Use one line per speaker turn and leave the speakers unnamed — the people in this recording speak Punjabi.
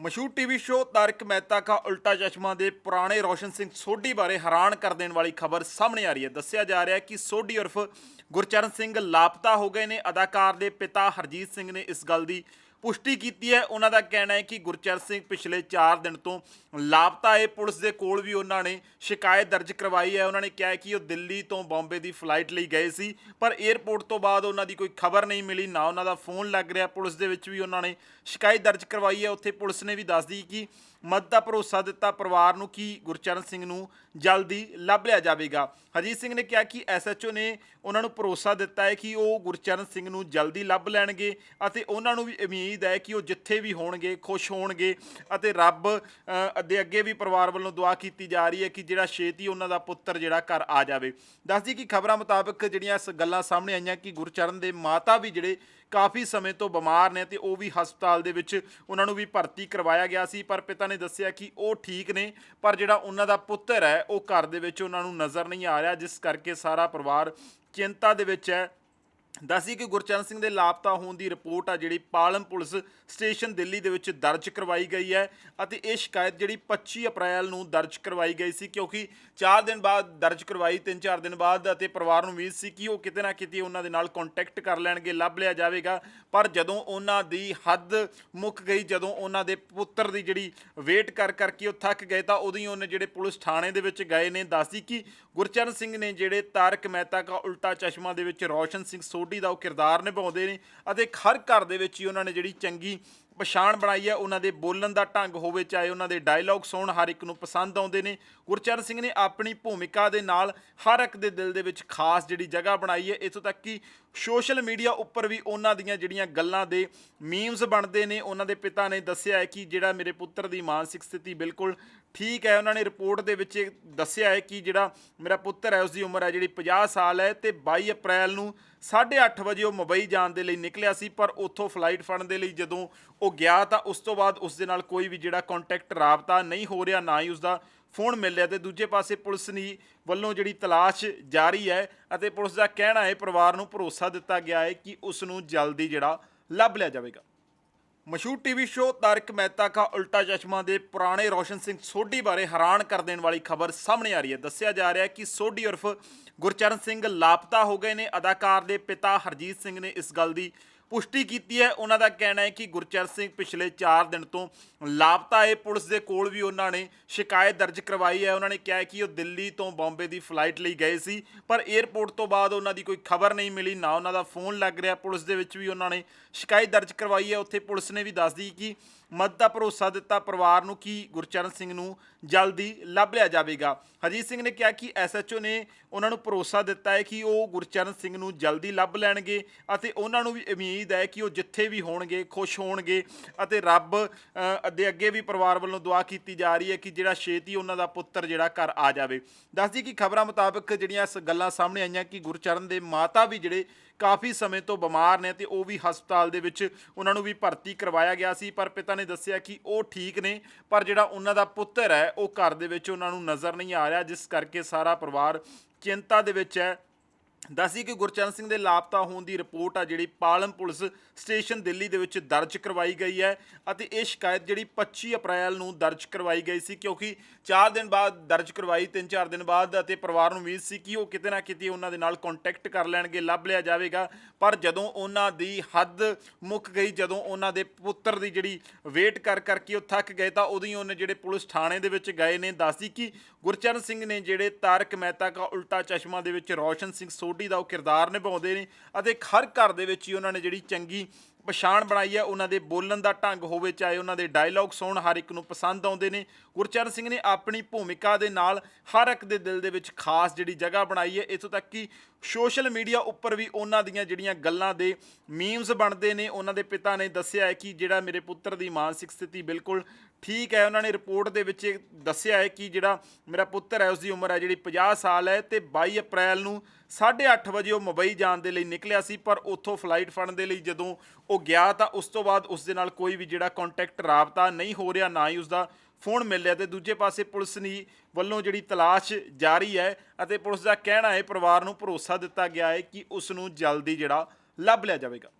ਮਸ਼ਹੂਰ ਟੀਵੀ ਸ਼ੋਅ ਤਾਰਕ ਮਹਿਤਾ ਕਾ ਉਲਟਾ ਚਸ਼ਮਾ ਦੇ ਪੁਰਾਣੇ ਰੋਸ਼ਨ ਸਿੰਘ ਸੋਢੀ ਬਾਰੇ ਹੈਰਾਨ ਕਰ ਦੇਣ ਵਾਲੀ ਖਬਰ ਸਾਹਮਣੇ ਆ ਰਹੀ ਹੈ। ਦੱਸਿਆ ਜਾ ਰਿਹਾ ਹੈ ਕਿ ਸੋਢੀ ਉਰਫ ਗੁਰਚਰਨ ਸਿੰਘ ਲਾਪਤਾ ਹੋ ਗਏ ਨੇ। ਅਦਾਕਾਰ ਦੇ ਪਿਤਾ ਹਰਜੀਤ ਸਿੰਘ ਨੇ ਇਸ ਗੱਲ ਦੀ ਪੁਸ਼ਟੀ ਕੀਤੀ ਹੈ। ਉਹਨਾਂ ਦਾ ਕਹਿਣਾ ਹੈ ਕਿ ਗੁਰਚਰਨ ਸਿੰਘ ਪਿਛਲੇ 4 ਦਿਨ ਤੋਂ ਲਾਪਤਾ ਹੈ। ਪੁਲਿਸ ਦੇ ਕੋਲ ਵੀ ਉਹਨਾਂ ਨੇ ਸ਼ਿਕਾਇਤ ਦਰਜ ਕਰਵਾਈ ਹੈ। ਉਹਨਾਂ ਨੇ ਕਿਹਾ ਕਿ ਉਹ ਦਿੱਲੀ ਤੋਂ ਬੰਬੇ ਦੀ ਫਲਾਈਟ ਲਈ ਗਏ ਸੀ, ਪਰ 에ਅਰਪੋਰਟ ਤੋਂ ਬਾਅਦ ਉਹਨਾਂ ਦੀ ਕੋਈ ਖਬਰ ਨਹੀਂ ਮਿਲੀ, ਨਾ ਉਹਨਾਂ ਦਾ ਫੋਨ ਲੱਗ ਰਿਹਾ। ਪੁਲਿਸ ਦੇ ਵਿੱਚ ਵੀ ਉਹਨਾਂ ਨੇ ਸ਼ਿਕਾਇਤ ਦਰਜ ਕਰਵਾਈ ਹੈ। ਉੱਥੇ ਪੁਲਿਸ ਨੇ ਵੀ ਦੱਸਦੀ ਕਿ ਮਦਦ ਦਾ ਭਰੋਸਾ ਦਿੱਤਾ ਪਰਿਵਾਰ ਨੂੰ ਕਿ ਗੁਰਚਰਨ ਸਿੰਘ ਨੂੰ ਜਲਦੀ ਲੱਭ ਲਿਆ ਜਾਵੇਗਾ। ਹਰਜੀਤ ਸਿੰਘ ਨੇ ਕਿਹਾ ਕਿ ਐਸਐਚਓ ਨੇ ਉਹਨਾਂ ਨੂੰ ਭਰੋਸਾ ਦਿੱਤਾ ਹੈ ਕਿ ਉਹ ਗੁਰਚਰਨ ਸਿੰਘ ਨੂੰ ਜਲਦੀ ਲੱਭ ਲੈਣਗੇ ਅਤੇ ਉਹਨਾਂ ਨੂੰ ਵੀ ਉਮੀਦ ਹੈ ਕਿ ਉਹ ਜਿੱਥੇ ਵੀ ਹੋਣਗੇ, ਖੁਸ਼ ਹੋਣਗੇ ਅਤੇ ਰੱਬ ਦੇ ਅੱਗੇ ਵੀ ਪਰਿਵਾਰ ਵੱਲੋਂ ਦੁਆ ਕੀਤੀ ਜਾ ਰਹੀ ਹੈ ਕਿ ਜਿਹੜਾ ਛੇਤੀ ਉਹਨਾਂ ਦਾ ਪੁੱਤਰ ਜਿਹੜਾ ਘਰ ਆ ਜਾਵੇ। ਦੱਸਦੀ ਕਿ ਖਬਰਾਂ ਮੁਤਾਬਕ ਜਿਹੜੀਆਂ ਇਸ ਗੱਲਾਂ ਸਾਹਮਣੇ ਆਈਆਂ ਕਿ ਗੁਰਚਰਨ ਦੇ ਮਾਤਾ ਵੀ ਜਿਹੜੇ ਕਾਫੀ ਸਮੇਂ ਤੋਂ ਬਿਮਾਰ ਨੇ ਤੇ ਉਹ ਵੀ ਹਸਪਤਾਲ ਦੇ ਵਿੱਚ ਉਹਨਾਂ ਨੂੰ ਵੀ ਭਰਤੀ ਕਰਵਾਇਆ ਗਿਆ ਸੀ, ਪਰ ਪਿਤਾ ਨੇ ਦੱਸਿਆ ਕਿ ਉਹ ਠੀਕ ਨੇ, ਪਰ ਜਿਹੜਾ ਉਹਨਾਂ ਦਾ ਪੁੱਤਰ ਹੈ, ਉਹ ਘਰ ਦੇ ਵਿੱਚ ਉਹਨਾਂ ਨੂੰ ਨਜ਼ਰ ਨਹੀਂ ਆ ਰਿਹਾ, ਜਿਸ ਕਰਕੇ ਸਾਰਾ ਪਰਿਵਾਰ ਚਿੰਤਾ ਦੇ ਵਿੱਚ ਹੈ। ਦੱਸੀ ਕਿ ਗੁਰਚਰਨ ਸਿੰਘ ਦੇ ਲਾਪਤਾ ਹੋਣ ਦੀ ਰਿਪੋਰਟ ਆ ਜਿਹੜੀ ਪਾਲਮ ਪੁਲਿਸ ਸਟੇਸ਼ਨ ਦਿੱਲੀ ਦੇ ਵਿੱਚ ਦਰਜ ਕਰਵਾਈ ਗਈ ਹੈ ਅਤੇ ਇਹ ਸ਼ਿਕਾਇਤ ਜਿਹੜੀ 25 ਅਪ੍ਰੈਲ ਨੂੰ ਦਰਜ ਕਰਵਾਈ ਗਈ ਸੀ, ਕਿਉਂਕਿ 4 ਦਿਨ ਬਾਅਦ ਦਰਜ ਕਰਵਾਈ 3-4 ਦਿਨ ਬਾਅਦ ਅਤੇ ਪਰਿਵਾਰ ਨੂੰ ਉਮੀਦ ਸੀ ਕਿ ਉਹ ਕਿਤੇ ਨਾ ਕਿਤੇ ਉਹਨਾਂ ਦੇ ਨਾਲ ਕੰਟੈਕਟ ਕਰ ਲੈਣਗੇ, ਲੱਭ ਲਿਆ ਜਾਵੇਗਾ। ਪਰ ਜਦੋਂ ਉਹਨਾਂ ਦੀ ਹੱਦ ਮੁੱਕ ਗਈ, ਜਦੋਂ ਉਹਨਾਂ ਦੇ ਪੁੱਤਰ ਦੀ ਜਿਹੜੀ ਵੇਟ ਕਰ ਕਰਕੇ ਉਹ ਥੱਕ ਗਏ, ਤਾਂ ਉਦੋਂ ਹੀ ਉਹਨੇ ਜਿਹੜੇ ਪੁਲਿਸ ਥਾਣੇ ਦੇ ਵਿੱਚ ਗਏ ਨੇ। ਦੱਸਦੀ ਕਿ ਗੁਰਚਰਨ ਸਿੰਘ ਨੇ ਜਿਹੜੇ ਤਾਰਕ ਮਹਿਤਾ ਕਾ ਉਲਟਾ ਚਸ਼ਮਾ ਦੇ ਵਿੱਚ ਰੋਸ਼ਨ ਸਿੰਘ ਸੋਢੀ ਦਾ ਉਹ ਕਿਰਦਾਰ ਨਿਭਾਉਂਦੇ ਨੇ ਅਤੇ ਹਰ ਘਰ ਦੇ ਵਿੱਚ ਹੀ ਉਹਨਾਂ ਨੇ ਜਿਹੜੀ ਚੰਗੀ ਪਛਾਣ ਬਣਾਈ ਹੈ, ਉਹਨਾਂ ਦੇ ਬੋਲਣ ਦਾ ਢੰਗ ਹੋਵੇ, ਚਾਹੇ ਉਹਨਾਂ ਦੇ ਡਾਇਲੌਗ ਸੁਣ, ਹਰ ਇੱਕ ਨੂੰ ਪਸੰਦ ਆਉਂਦੇ ਨੇ। ਗੁਰਚਰਨ ਸਿੰਘ ਨੇ ਆਪਣੀ ਭੂਮਿਕਾ ਦੇ ਨਾਲ ਹਰ ਇੱਕ ਦੇ ਦਿਲ ਦੇ ਵਿੱਚ ਖਾਸ ਜਿਹੜੀ ਜਗ੍ਹਾ ਬਣਾਈ ਹੈ। ਇਥੋਂ ਤੱਕ ਕਿ ਸੋਸ਼ਲ ਮੀਡੀਆ ਉੱਪਰ ਵੀ ਉਹਨਾਂ ਦੀਆਂ ਜਿਹੜੀਆਂ ਗੱਲਾਂ ਦੇ ਮੀਮਸ ਬਣਦੇ ਨੇ, ਉਹਨਾਂ ਦੇ ਪਿਤਾ ਨੇ ਦੱਸਿਆ ਹੈ ਕਿ ਜਿਹੜਾ ਮੇਰੇ ਪੁੱਤਰ ਦੀ ਮਾਨਸਿਕ ਸਥਿਤੀ ਬਿਲਕੁਲ ਠੀਕ ਹੈ। ਉਹਨਾਂ ਨੇ ਰਿਪੋਰਟ ਦੇ ਵਿੱਚ ਦੱਸਿਆ ਹੈ ਕਿ ਜਿਹੜਾ ਮੇਰਾ ਪੁੱਤਰ ਹੈ ਉਸ ਦੀ ਉਮਰ ਹੈ ਜਿਹੜੀ 50 ਸਾਲ ਹੈ ਤੇ 22 ਅਪ੍ਰੈਲ ਨੂੰ 8:30 ਵਜੇ ਉਹ ਮੁੰਬਈ ਜਾਣ ਦੇ ਲਈ ਨਿਕਲਿਆ ਸੀ, ਪਰ ਉੱਥੋਂ ਫਲਾਈਟ ਫੜਨ ਦੇ ਲਈ ਜਦੋਂ ਉਹ ਗਿਆ ਤਾਂ ਉਸ ਤੋਂ ਬਾਅਦ ਉਸ ਦੇ ਨਾਲ ਕੋਈ ਵੀ ਜਿਹੜਾ ਕੰਟੈਕਟ ਰਾਬਤਾ ਨਹੀਂ ਹੋ ਰਿਹਾ, ਨਾ ਹੀ ਉਸ ਦਾ ਫੋਨ ਮਿਲ ਰਿਹਾ ਤੇ ਦੂਜੇ ਪਾਸੇ ਪੁਲਿਸ ਨੇ ਵੱਲੋਂ ਜਿਹੜੀ ਤਲਾਸ਼ ਜਾਰੀ ਹੈ ਅਤੇ ਪੁਲਿਸ ਦਾ ਕਹਿਣਾ ਹੈ, ਪਰਿਵਾਰ ਨੂੰ ਭਰੋਸਾ ਦਿੱਤਾ ਗਿਆ ਹੈ ਕਿ ਉਸ ਨੂੰ ਜਲਦੀ ਜਿਹੜਾ ਲੱਭ ਲਿਆ ਜਾਵੇਗਾ। ਮਸ਼ਹੂਰ ਟੀਵੀ ਸ਼ੋਅ ਤਾਰਕ ਮਹਿਤਾ ਕਾ ਉਲਟਾ ਚਸ਼ਮਾ ਦੇ ਪੁਰਾਣੇ ਰੋਸ਼ਨ ਸਿੰਘ ਸੋਢੀ ਬਾਰੇ ਹੈਰਾਨ ਕਰ ਦੇਣ ਵਾਲੀ ਖਬਰ ਸਾਹਮਣੇ ਆ ਰਹੀ ਹੈ। ਦੱਸਿਆ ਜਾ ਰਿਹਾ ਹੈ ਕਿ ਸੋਢੀ ਉਰਫ ਗੁਰਚਰਨ ਸਿੰਘ ਲਾਪਤਾ ਹੋ ਗਏ ਨੇ। ਅਦਾਕਾਰ ਦੇ ਪਿਤਾ ਹਰਜੀਤ ਸਿੰਘ ਨੇ ਇਸ ਗੱਲ ਦੀ ਪੁਸ਼ਟੀ ਕੀਤੀ ਹੈ। ਉਹਨਾਂ ਦਾ ਕਹਿਣਾ ਹੈ ਕਿ ਗੁਰਚਰਨ ਸਿੰਘ ਪਿਛਲੇ 4 ਦਿਨ ਤੋਂ ਲਾਪਤਾ ਹੈ। ਪੁਲਿਸ ਦੇ ਕੋਲ ਵੀ ਉਹਨਾਂ ਨੇ ਸ਼ਿਕਾਇਤ ਦਰਜ ਕਰਵਾਈ ਹੈ। ਉਹਨਾਂ ਨੇ ਕਿਹਾ ਕਿ ਉਹ ਦਿੱਲੀ ਤੋਂ ਬੰਬੇ ਦੀ ਫਲਾਈਟ ਲਈ ਗਏ ਸੀ, ਪਰ 에ਅਰਪੋਰਟ ਤੋਂ ਬਾਅਦ ਉਹਨਾਂ ਦੀ ਕੋਈ ਖਬਰ ਨਹੀਂ ਮਿਲੀ, ਨਾ ਉਹਨਾਂ ਦਾ ਫੋਨ ਲੱਗ ਰਿਹਾ। ਪੁਲਿਸ ਦੇ ਵਿੱਚ ਵੀ ਉਹਨਾਂ ਨੇ ਸ਼ਿਕਾਇਤ ਦਰਜ ਕਰਵਾਈ ਹੈ। ਉੱਥੇ ਪੁਲਿਸ ਨੇ ਵੀ ਦੱਸਦੀ ਕਿ ਮਦਦ ਦਾ ਭਰੋਸਾ ਦਿੱਤਾ ਪਰਿਵਾਰ ਨੂੰ ਕਿ ਗੁਰਚਰਨ ਸਿੰਘ ਨੂੰ ਜਲਦੀ ਲੱਭ ਲਿਆ ਜਾਵੇਗਾ। ਹਰਜੀਤ ਸਿੰਘ ਨੇ ਕਿਹਾ ਕਿ ਐਸਐਚਓ ਨੇ ਉਹਨਾਂ ਨੂੰ ਭਰੋਸਾ ਦਿੱਤਾ ਹੈ ਕਿ ਉਹ ਗੁਰਚਰਨ ਸਿੰਘ ਨੂੰ ਜਲਦੀ ਲੱਭ ਲੈਣਗੇ ਅਤੇ ਉਹਨਾਂ ਨੂੰ ਵੀ ਉਮੀਦ ਹੈ ਕਿ ਉਹ ਜਿੱਥੇ ਵੀ ਹੋਣਗੇ, ਖੁਸ਼ ਹੋਣਗੇ ਅਤੇ ਰੱਬ ਦੇ ਅੱਗੇ ਵੀ ਪਰਿਵਾਰ ਵੱਲੋਂ ਦੁਆ ਕੀਤੀ ਜਾ ਰਹੀ ਹੈ ਕਿ ਜਿਹੜਾ ਛੇਤੀ ਉਹਨਾਂ ਦਾ ਪੁੱਤਰ ਜਿਹੜਾ ਘਰ ਆ ਜਾਵੇ। ਦੱਸਦੀ ਕਿ ਖਬਰਾਂ ਮੁਤਾਬਕ ਜਿਹੜੀਆਂ ਇਸ ਗੱਲਾਂ ਸਾਹਮਣੇ ਆਈਆਂ ਕਿ ਗੁਰਚਰਨ ਦੇ ਮਾਤਾ ਵੀ ਜਿਹੜੇ ਕਾਫੀ ਸਮੇਂ ਤੋਂ ਬਿਮਾਰ ਨੇ ਤੇ ਉਹ ਵੀ ਹਸਪਤਾਲ ਦੇ ਵਿੱਚ ਉਹਨਾਂ ਨੂੰ ਵੀ ਭਰਤੀ ਕਰਵਾਇਆ ਗਿਆ ਸੀ, ਪਰ ਪਿਤਾ ਨੇ ਦੱਸਿਆ ਕਿ ਉਹ ਠੀਕ ਨੇ, ਪਰ ਜਿਹੜਾ ਉਹਨਾਂ ਦਾ ਪੁੱਤਰ ਹੈ, ਉਹ ਘਰ ਦੇ ਵਿੱਚ ਉਹਨਾਂ ਨੂੰ ਨਜ਼ਰ ਨਹੀਂ ਆ ਰਿਹਾ, ਜਿਸ ਕਰਕੇ ਸਾਰਾ ਪਰਿਵਾਰ ਚਿੰਤਾ ਦੇ ਵਿੱਚ ਹੈ। ਦੱਸਦੀ ਕਿ ਗੁਰਚਰਨ ਸਿੰਘ ਦੇ ਲਾਪਤਾ ਹੋਣ ਦੀ ਰਿਪੋਰਟ ਆ ਜਿਹੜੀ ਪਾਲਮ ਪੁਲਿਸ ਸਟੇਸ਼ਨ ਦਿੱਲੀ ਦੇ ਵਿੱਚ ਦਰਜ ਕਰਵਾਈ ਗਈ ਹੈ ਅਤੇ ਇਹ ਸ਼ਿਕਾਇਤ ਜਿਹੜੀ 25 ਅਪ੍ਰੈਲ ਨੂੰ ਦਰਜ ਕਰਵਾਈ ਗਈ ਸੀ ਕਿਉਂਕਿ 4 ਦਿਨ ਬਾਅਦ ਦਰਜ ਕਰਵਾਈ 3-4 ਦਿਨ ਬਾਅਦ ਅਤੇ ਪਰਿਵਾਰ ਨੂੰ ਉਮੀਦ ਸੀ ਕਿ ਉਹ ਕਿਤੇ ਨਾ ਕਿਤੇ ਉਹਨਾਂ ਦੇ ਨਾਲ ਕੰਟੈਕਟ ਕਰ ਲੈਣਗੇ, ਲੱਭ ਲਿਆ ਜਾਵੇਗਾ। ਪਰ ਜਦੋਂ ਉਹਨਾਂ ਦੀ ਹੱਦ ਮੁੱਕ ਗਈ, ਜਦੋਂ ਉਹਨਾਂ ਦੇ ਪੁੱਤਰ ਦੀ ਜਿਹੜੀ ਵੇਟ ਕਰ ਕਰਕੇ ਉਹ ਥੱਕ ਗਏ, ਤਾਂ ਉਦੋਂ ਹੀ ਉਹਨੇ ਜਿਹੜੇ ਪੁਲਿਸ ਥਾਣੇ ਦੇ ਵਿੱਚ ਗਏ ਨੇ। ਦੱਸਦੀ ਕਿ ਗੁਰਚਰਨ ਸਿੰਘ ਨੇ ਜਿਹੜੇ ਤਾਰਕ ਮਹਿਤਾ ਕਾ ਉਲਟਾ ਚਸ਼ਮਾ ਦੇ ਵਿੱਚ ਰੋਸ਼ਨ ਸਿੰਘ ਸੋਢੀ ਦਾ ਉਹ ਕਿਰਦਾਰ ਨਿਭਾਉਂਦੇ ਨੇ ਅਤੇ ਹਰ ਘਰ ਦੇ ਵਿੱਚ ਹੀ ਉਹਨਾਂ ਨੇ ਜਿਹੜੀ ਚੰਗੀ ਪਛਾਣ ਬਣਾਈ ਹੈ, ਉਹਨਾਂ ਦੇ ਬੋਲਣ ਦਾ ਢੰਗ ਹੋਵੇ, ਚਾਹੇ ਉਹਨਾਂ ਦੇ ਡਾਇਲੌਗ ਸੁਣ ਹਰ ਇੱਕ ਨੂੰ ਪਸੰਦ ਆਉਂਦੇ ਨੇ। ਗੁਰਚਰਨ ਸਿੰਘ ਨੇ ਆਪਣੀ ਭੂਮਿਕਾ ਦੇ ਨਾਲ ਹਰ ਇੱਕ ਦੇ ਦਿਲ ਦੇ ਵਿੱਚ ਖਾਸ ਜਿਹੜੀ ਜਗ੍ਹਾ ਬਣਾਈ ਹੈ। ਇਥੋਂ ਤੱਕ ਕਿ ਸੋਸ਼ਲ ਮੀਡੀਆ ਉੱਪਰ ਵੀ ਉਹਨਾਂ ਦੀਆਂ ਜਿਹੜੀਆਂ ਗੱਲਾਂ ਦੇ ਮੀਮਸ ਬਣਦੇ ਨੇ, ਉਹਨਾਂ ਦੇ ਪਿਤਾ ਨੇ ਦੱਸਿਆ ਹੈ ਕਿ ਜਿਹੜਾ ਮੇਰੇ ਪੁੱਤਰ ਦੀ ਮਾਨਸਿਕ ਸਥਿਤੀ ਬਿਲਕੁਲ ਠੀਕ ਹੈ। ਉਹਨਾਂ ਨੇ ਰਿਪੋਰਟ ਦੇ ਵਿੱਚ ਦੱਸਿਆ ਹੈ ਕਿ ਜਿਹੜਾ ਮੇਰਾ ਪੁੱਤਰ ਹੈ ਉਸ ਦੀ ਉਮਰ ਹੈ ਜਿਹੜੀ 50 ਸਾਲ ਹੈ ਤੇ 22 ਅਪ੍ਰੈਲ ਨੂੰ 8:30 ਵਜੇ ਉਹ ਮੁੰਬਈ ਜਾਣ ਦੇ ਲਈ ਨਿਕਲਿਆ ਸੀ, ਪਰ ਉੱਥੋਂ ਫਲਾਈਟ ਫੜਨ ਦੇ ਲਈ ਜਦੋਂ ਉਹ ਗਿਆ ਤਾਂ ਉਸ ਤੋਂ ਬਾਅਦ ਉਸ ਦੇ ਨਾਲ ਕੋਈ ਵੀ ਜਿਹੜਾ ਕੰਟੈਕਟ ਰਾਬਤਾ ਨਹੀਂ ਹੋ ਰਿਹਾ, ਨਾ ਹੀ ਉਸ ਦਾ ਫੋਨ ਮਿਲ ਰਿਹਾ ਤੇ ਦੂਜੇ ਪਾਸੇ ਪੁਲਿਸ ਨੇ ਵੱਲੋਂ ਜਿਹੜੀ ਤਲਾਸ਼ ਜਾਰੀ ਹੈ ਅਤੇ ਪੁਲਿਸ ਦਾ ਕਹਿਣਾ ਹੈ, ਪਰਿਵਾਰ ਨੂੰ ਭਰੋਸਾ ਦਿੱਤਾ ਗਿਆ ਹੈ ਕਿ ਉਸ ਨੂੰ ਜਲਦੀ ਜਿਹੜਾ ਲੱਭ ਲਿਆ ਜਾਵੇਗਾ।